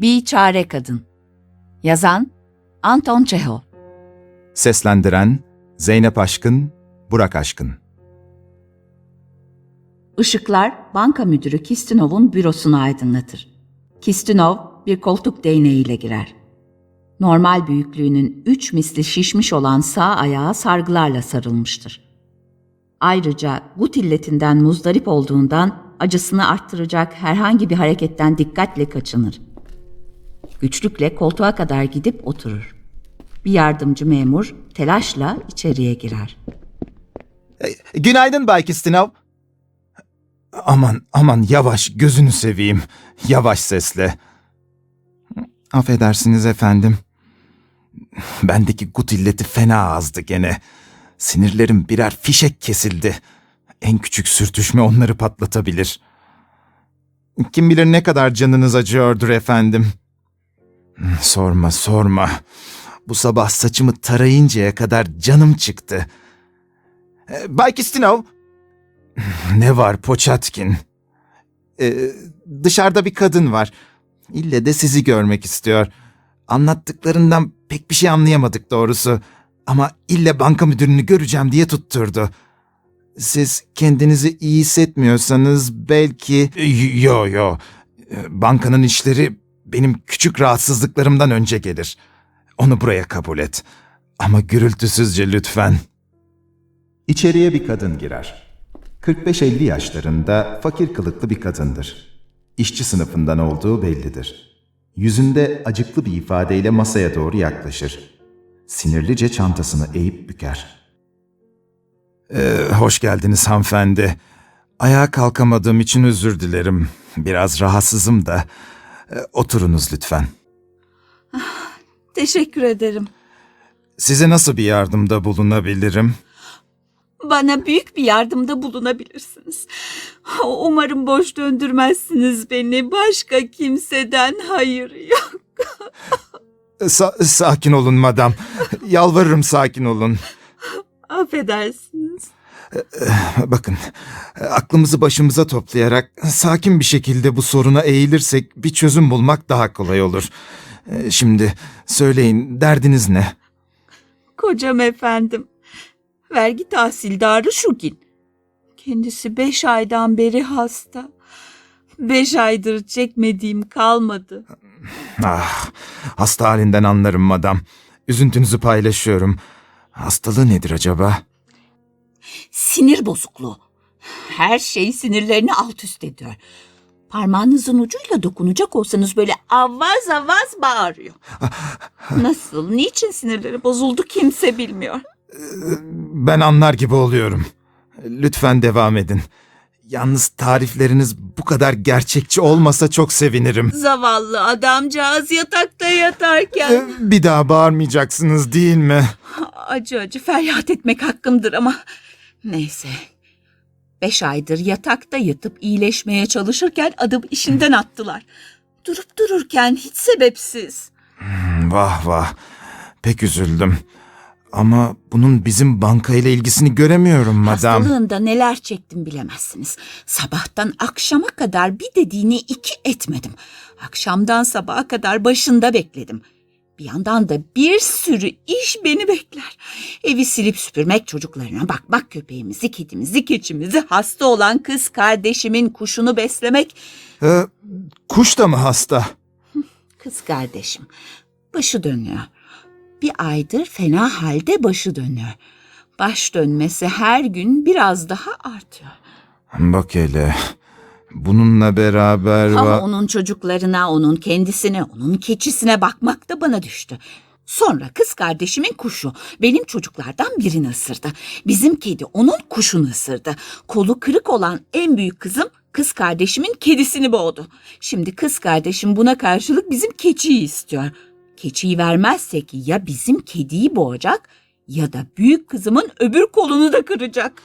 Bir Çare Kadın Yazan Anton Çehov Seslendiren Zeynep Aşkın, Burak Aşkın. Işıklar banka müdürü Kistinov'un bürosunu aydınlatır. Kistinov bir koltuk değneğiyle girer. Normal büyüklüğünün üç misli şişmiş olan sağ ayağı sargılarla sarılmıştır. Ayrıca gut illetinden muzdarip olduğundan acısını arttıracak herhangi bir hareketten dikkatle kaçınır. Güçlükle koltuğa kadar gidip oturur. Bir yardımcı memur telaşla içeriye girer. Günaydın Bay Kistinov. Aman aman yavaş gözünü seveyim. Yavaş sesle. Affedersiniz efendim. Bendeki gut illeti fena azdı gene. Sinirlerim birer fişek kesildi. En küçük sürtüşme onları patlatabilir. Kim bilir ne kadar canınız acıyordur efendim. Sorma sorma. Bu sabah saçımı tarayıncaya kadar canım çıktı. Ee, Bay Kistinov. Ne var Poçatkin? Ee, dışarıda bir kadın var. İlle de sizi görmek istiyor. Anlattıklarından pek bir şey anlayamadık doğrusu. Ama ille banka müdürünü göreceğim diye tutturdu. Siz kendinizi iyi hissetmiyorsanız belki... Yo yo. Ee, Bankanın işleri benim küçük rahatsızlıklarımdan önce gelir. Onu buraya kabul et. Ama gürültüsüzce lütfen. İçeriye bir kadın girer. 45-50 yaşlarında fakir kılıklı bir kadındır. İşçi sınıfından olduğu bellidir. Yüzünde acıklı bir ifadeyle masaya doğru yaklaşır. Sinirlice çantasını eğip büker. Ee, hoş geldiniz hanımefendi. Ayağa kalkamadığım için özür dilerim. Biraz rahatsızım da. Ee, oturunuz lütfen. Teşekkür ederim. Size nasıl bir yardımda bulunabilirim? Bana büyük bir yardımda bulunabilirsiniz. Umarım boş döndürmezsiniz beni. Başka kimseden hayır yok. Sa- sakin olun madam. Yalvarırım sakin olun. Affedersiniz. Bakın, aklımızı başımıza toplayarak sakin bir şekilde bu soruna eğilirsek bir çözüm bulmak daha kolay olur. Ee, Şimdi söyleyin derdiniz ne? Kocam efendim. Vergi tahsildarı Şugin. Kendisi beş aydan beri hasta. Beş aydır çekmediğim kalmadı. Ah, hasta halinden anlarım madam. Üzüntünüzü paylaşıyorum. Hastalığı nedir acaba? Sinir bozukluğu. Her şey sinirlerini alt üst ediyor. Parmağınızın ucuyla dokunacak olsanız böyle avaz avaz bağırıyor. Nasıl, niçin sinirleri bozuldu kimse bilmiyor. Ben anlar gibi oluyorum. Lütfen devam edin. Yalnız tarifleriniz bu kadar gerçekçi olmasa çok sevinirim. Zavallı adamcağız yatakta yatarken Ee, Bir daha bağırmayacaksınız değil mi? acı acı feryat etmek hakkımdır ama neyse. Beş aydır yatakta yatıp iyileşmeye çalışırken adım işinden attılar. Durup dururken hiç sebepsiz. Vah vah. Pek üzüldüm. Ama bunun bizim bankayla ilgisini göremiyorum madam. Hastalığında neler çektim bilemezsiniz. Sabahtan akşama kadar bir dediğini iki etmedim. Akşamdan sabaha kadar başında bekledim. Bir yandan da bir sürü iş beni bekler. Evi silip süpürmek, çocuklarına bakmak, köpeğimizi, kedimizi, keçimizi, hasta olan kız kardeşimin kuşunu beslemek. Ee, kuş da mı hasta? Kız kardeşim başı dönüyor. Bir aydır fena halde başı dönüyor. Baş dönmesi her gün biraz daha artıyor. Bak hele. Bununla beraber... Ama va- onun çocuklarına, onun kendisine, onun keçisine bakmak da bana düştü. Sonra kız kardeşimin kuşu benim çocuklardan birini ısırdı. Bizim kedi onun kuşunu ısırdı. Kolu kırık olan en büyük kızım kız kardeşimin kedisini boğdu. Şimdi kız kardeşim buna karşılık bizim keçiyi istiyor. Keçiyi vermezsek ya bizim kediyi boğacak ya da büyük kızımın öbür kolunu da kıracak.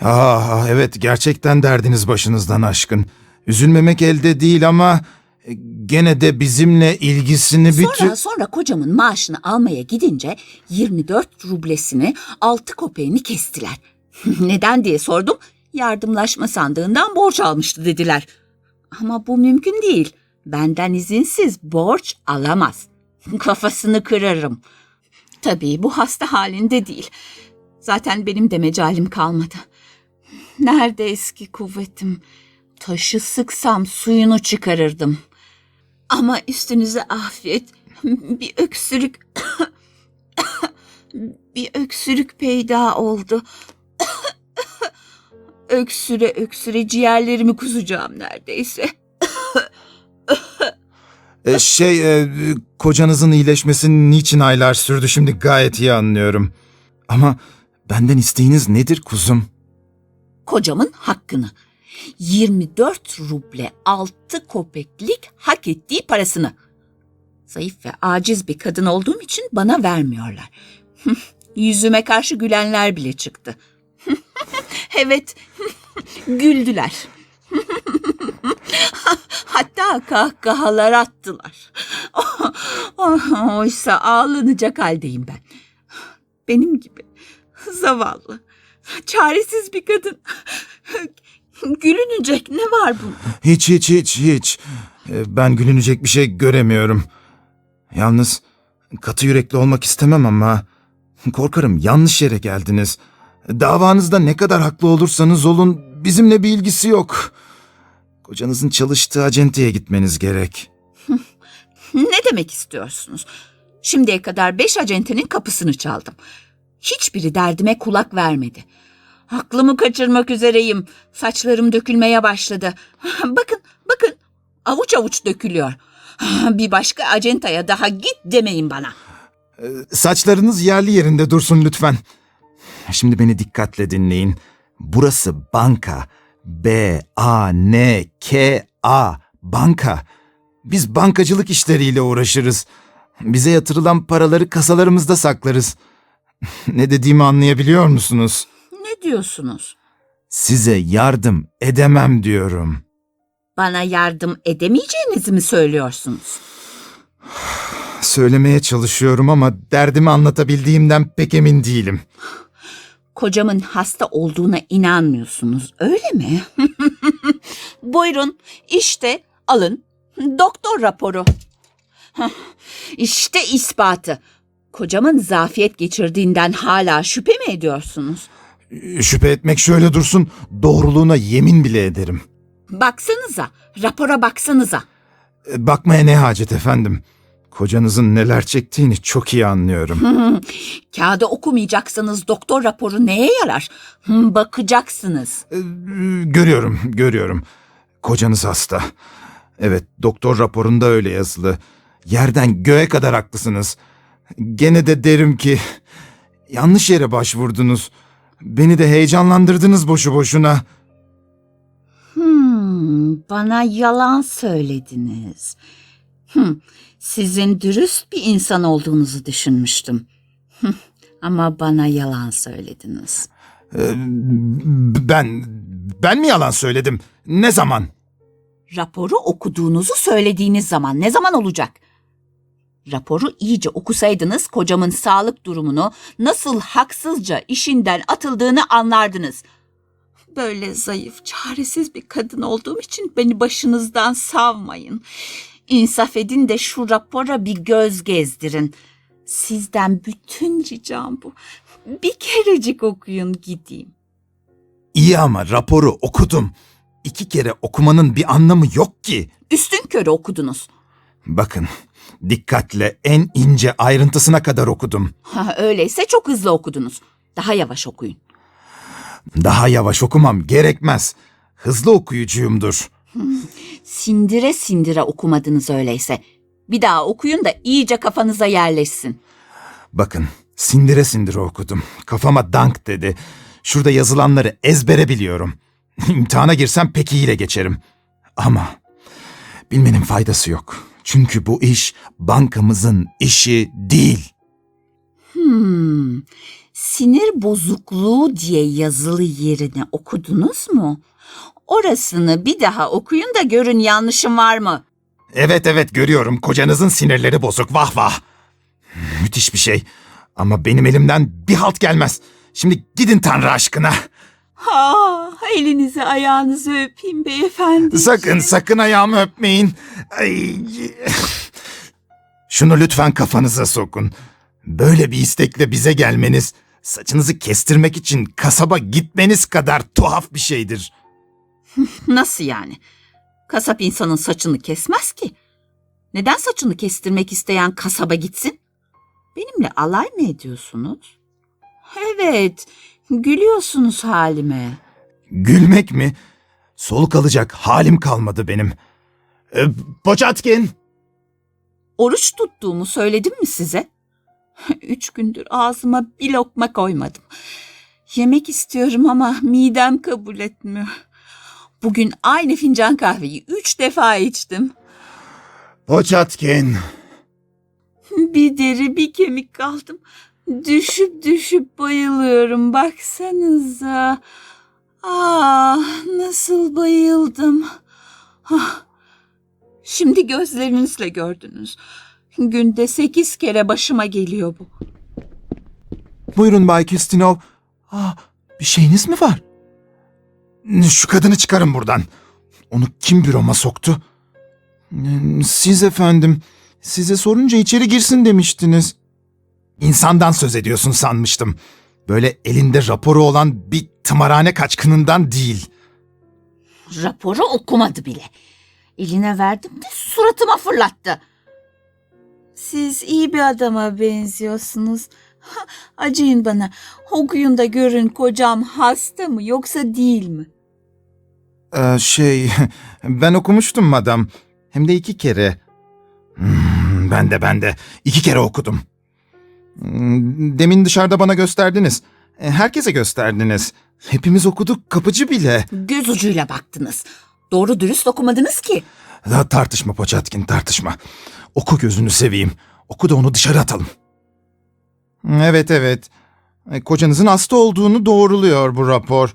Ah evet gerçekten derdiniz başınızdan aşkın. Üzülmemek elde değil ama e, gene de bizimle ilgisini bütün... Sonra sonra kocamın maaşını almaya gidince 24 rublesini 6 kopeğini kestiler. Neden diye sordum. Yardımlaşma sandığından borç almıştı dediler. Ama bu mümkün değil. Benden izinsiz borç alamaz. Kafasını kırarım. Tabii bu hasta halinde değil. Zaten benim de mecalim kalmadı. Nerede eski kuvvetim? Taşı sıksam suyunu çıkarırdım. Ama üstünüze afiyet. Bir öksürük... bir öksürük peyda oldu. öksüre öksüre ciğerlerimi kusacağım neredeyse. E, şey, e, kocanızın iyileşmesi niçin aylar sürdü şimdi gayet iyi anlıyorum. Ama benden isteğiniz nedir kuzum? Kocamın hakkını. 24 ruble 6 kopeklik hak ettiği parasını. Zayıf ve aciz bir kadın olduğum için bana vermiyorlar. Yüzüme karşı gülenler bile çıktı. evet, güldüler. Hatta kahkahalar attılar. Oysa ağlanacak haldeyim ben. Benim gibi zavallı, çaresiz bir kadın. Gülünecek ne var bunda? Hiç hiç hiç hiç. E, Ben gülünecek bir şey göremiyorum. Yalnız katı yürekli olmak istemem ama korkarım yanlış yere geldiniz. Davanızda ne kadar haklı olursanız olun bizimle bir ilgisi yok. Kocanızın çalıştığı acenteye gitmeniz gerek. Ne demek istiyorsunuz? Şimdiye kadar beş acentenin kapısını çaldım. Hiçbiri derdime kulak vermedi. Aklımı kaçırmak üzereyim. Saçlarım dökülmeye başladı. Bakın, bakın. Avuç avuç dökülüyor. Bir başka acentaya daha git demeyin bana. Saçlarınız yerli yerinde dursun lütfen. Şimdi beni dikkatle dinleyin. Burası banka. B-A-N-K-A. Banka. Biz bankacılık işleriyle uğraşırız. Bize yatırılan paraları kasalarımızda saklarız. ne dediğimi anlayabiliyor musunuz? Ne diyorsunuz? Size yardım edemem diyorum. Bana yardım edemeyeceğinizi mi söylüyorsunuz? Söylemeye çalışıyorum ama derdimi anlatabildiğimden pek emin değilim. Kocamın hasta olduğuna inanmıyorsunuz, öyle mi? Buyurun, işte alın. Doktor raporu. İşte ispatı. Kocamın zafiyet geçirdiğinden hala şüphe mi ediyorsunuz? Şüphe etmek şöyle dursun, doğruluğuna yemin bile ederim. Baksanıza, rapora baksanıza. E, Bakmaya ne hacet efendim. Kocanızın neler çektiğini çok iyi anlıyorum. Kağıda okumayacaksanız doktor raporu neye yarar? Bakacaksınız. E, görüyorum, görüyorum. Kocanız hasta. Evet, doktor raporunda öyle yazılı. Yerden göğe kadar haklısınız. Gene de derim ki yanlış yere başvurdunuz. Beni de heyecanlandırdınız boşu boşuna. Hmm, bana yalan söylediniz. Hmm, sizin dürüst bir insan olduğunuzu düşünmüştüm. Hmm, ama bana yalan söylediniz. E, ben ben mi yalan söyledim? Ne zaman? Raporu okuduğunuzu söylediğiniz zaman ne zaman olacak? Raporu iyice okusaydınız kocamın sağlık durumunu nasıl haksızca işinden atıldığını anlardınız. Böyle zayıf, çaresiz bir kadın olduğum için beni başınızdan savmayın. İnsaf edin de şu rapora bir göz gezdirin. Sizden bütün ricam bu. Bir kerecik okuyun gideyim. İyi ama raporu okudum. İki kere okumanın bir anlamı yok ki. Üstün körü okudunuz. Bakın, dikkatle en ince ayrıntısına kadar okudum. Ha, öyleyse çok hızlı okudunuz. Daha yavaş okuyun. Daha yavaş okumam gerekmez. Hızlı okuyucuyumdur. Sindire sindire okumadınız öyleyse. Bir daha okuyun da iyice kafanıza yerleşsin. Bakın, sindire sindire okudum. Kafama dank dedi. Şurada yazılanları ezbere biliyorum. İmtihana girsem pek iyiyle geçerim. Ama bilmenin faydası yok. Çünkü bu iş bankamızın işi değil. Hmm, sinir bozukluğu diye yazılı yerini okudunuz mu? Orasını bir daha okuyun da görün yanlışım var mı? Evet evet görüyorum kocanızın sinirleri bozuk vah vah. Müthiş bir şey. Ama benim elimden bir halt gelmez. Şimdi gidin Tanrı aşkına. Ah, elinizi ayağınızı öpeyim beyefendi. Sakın sakın ayağımı öpmeyin. Ay. Şunu lütfen kafanıza sokun. Böyle bir istekle bize gelmeniz, saçınızı kestirmek için kasaba gitmeniz kadar tuhaf bir şeydir. Nasıl yani? Kasap insanın saçını kesmez ki. Neden saçını kestirmek isteyen kasaba gitsin? Benimle alay mı ediyorsunuz? Evet, gülüyorsunuz halime. Gülmek mi? Soluk alacak halim kalmadı benim. Ee, Poçatkin! Oruç tuttuğumu söyledim mi size? Üç gündür ağzıma bir lokma koymadım. Yemek istiyorum ama midem kabul etmiyor. Bugün aynı fincan kahveyi üç defa içtim. Poçatkin! Bir deri bir kemik kaldım. Düşüp düşüp bayılıyorum baksanıza. Ah nasıl bayıldım. Ah, şimdi gözlerinizle gördünüz. Günde sekiz kere başıma geliyor bu. Buyurun Bay Kistinov. Aa, bir şeyiniz mi var? Şu kadını çıkarın buradan. Onu kim büroma soktu? Siz efendim. Size sorunca içeri girsin demiştiniz. İnsandan söz ediyorsun sanmıştım. Böyle elinde raporu olan bir tımarhane kaçkınından değil. Raporu okumadı bile. Eline verdim de suratıma fırlattı. Siz iyi bir adama benziyorsunuz. Acıyın bana. Okuyun da görün kocam hasta mı yoksa değil mi? Ee, şey, ben okumuştum madam. Hem de iki kere. Hmm, ben de ben de. iki kere okudum. Hmm, Demin dışarıda bana gösterdiniz. E, Herkese gösterdiniz. Hepimiz okuduk, kapıcı bile. Göz ucuyla baktınız. Doğru dürüst okumadınız ki. Daha tartışma Poçatkin, tartışma. Oku gözünü seveyim. Oku da onu dışarı atalım. Evet, evet. E, Kocanızın hasta olduğunu doğruluyor bu rapor.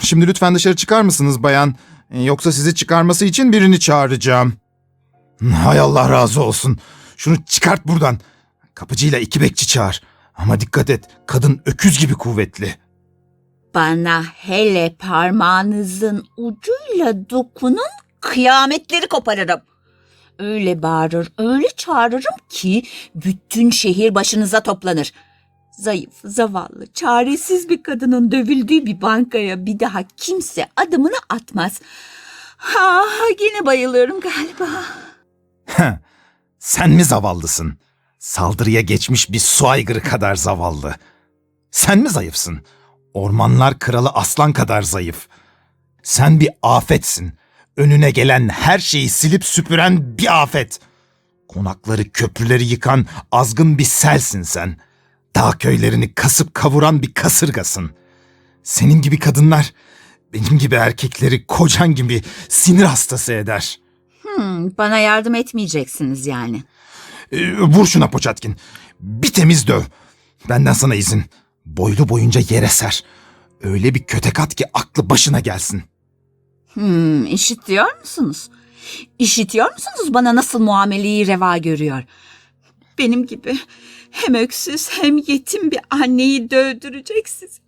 Şimdi lütfen dışarı çıkar mısınız bayan? E, Yoksa sizi çıkarması için birini çağıracağım. Hay Allah razı olsun. Şunu çıkart buradan. Kapıcıyla iki bekçi çağır. Ama dikkat et, kadın öküz gibi kuvvetli. Bana hele parmağınızın ucuyla dokunun kıyametleri koparırım. Öyle bağırır, öyle çağırırım ki bütün şehir başınıza toplanır. Zayıf, zavallı, çaresiz bir kadının dövüldüğü bir bankaya bir daha kimse adımını atmaz. Ha, yine bayılıyorum galiba. Sen mi zavallısın? Saldırıya geçmiş bir su aygırı kadar zavallı. Sen mi zayıfsın? Ormanlar kralı aslan kadar zayıf. Sen bir afetsin. Önüne gelen her şeyi silip süpüren bir afet. Konakları, köprüleri yıkan azgın bir selsin sen. Dağ köylerini kasıp kavuran bir kasırgasın. Senin gibi kadınlar, benim gibi erkekleri kocan gibi sinir hastası eder.'' Hmm, bana yardım etmeyeceksiniz yani. Ee, vur şuna Poçatkin. Bir temiz döv. Benden sana izin. Boylu boyunca yere ser. Öyle bir kötek at ki aklı başına gelsin. Hmm, işitiyor musunuz? İşitiyor musunuz bana nasıl muameleyi reva görüyor? Benim gibi hem öksüz hem yetim bir anneyi dövdüreceksiniz.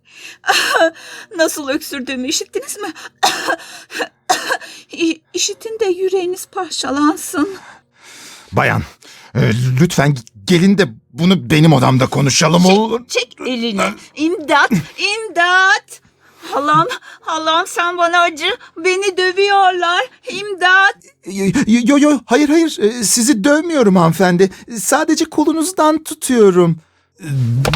Nasıl öksürdüğümü işittiniz mi? İşitin de yüreğiniz parçalansın. Bayan, lütfen gelin de bunu benim odamda konuşalım olur. Çek elini. İmdat, imdat. Halam, halam sen bana acı. Beni dövüyorlar. İmdat. Yo yo hayır hayır E, sizi dövmüyorum hanımefendi. Sadece kolunuzdan tutuyorum.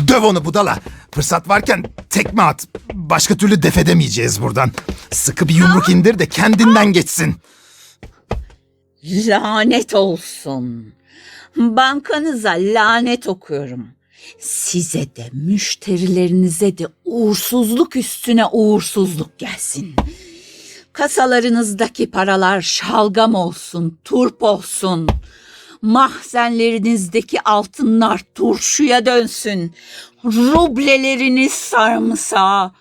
Döv onu budala. Fırsat varken tekme at. Başka türlü def edemeyeceğiz buradan. Sıkı bir yumruk indir de kendinden geçsin. Lanet olsun. Bankanıza lanet okuyorum. Size de müşterilerinize de uğursuzluk üstüne uğursuzluk gelsin. Kasalarınızdaki paralar şalgam olsun, turp olsun. Mahzenlerinizdeki altınlar turşuya dönsün. Rubleleriniz sarımsağa,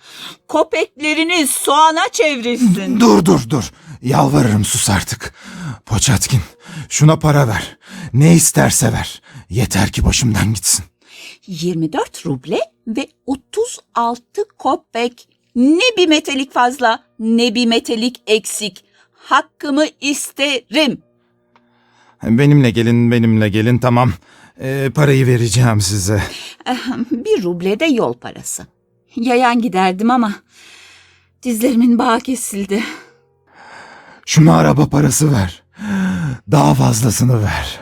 kopekleriniz soğana çevrilsin. Dur dur dur. Yalvarırım sus artık. Poçatkin şuna para ver. Ne isterse ver. Yeter ki başımdan gitsin. 24 ruble ve 36 kopek. Ne bir metelik fazla, ne bir metelik eksik. Hakkımı isterim. Benimle gelin, benimle gelin tamam. Ee, parayı vereceğim size. Ahem, Bir ruble de yol parası. Yayan giderdim ama dizlerimin bağı kesildi. Şuna araba parası ver. Daha fazlasını ver.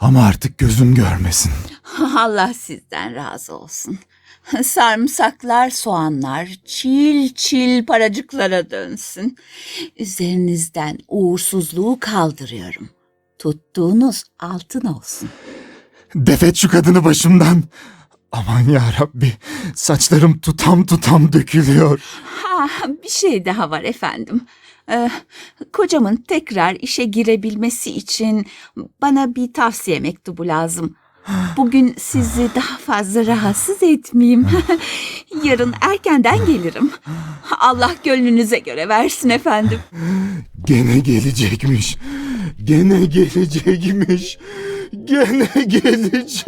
Ama artık gözüm görmesin. Allah sizden razı olsun. Sarımsaklar, soğanlar çil çil paracıklara dönsün. Üzerinizden uğursuzluğu kaldırıyorum. Tuttuğunuz altın olsun. Defet şu kadını başımdan. Aman ya Rabbi, saçlarım tutam tutam dökülüyor. Ha, bir şey daha var efendim. Ee, kocamın tekrar işe girebilmesi için bana bir tavsiye mektubu lazım. Bugün sizi daha fazla rahatsız etmeyeyim. Yarın erkenden gelirim. Allah gönlünüze göre versin efendim. Gene gelecekmiş. Gene gelecekmiş. Gene gelecekmiş.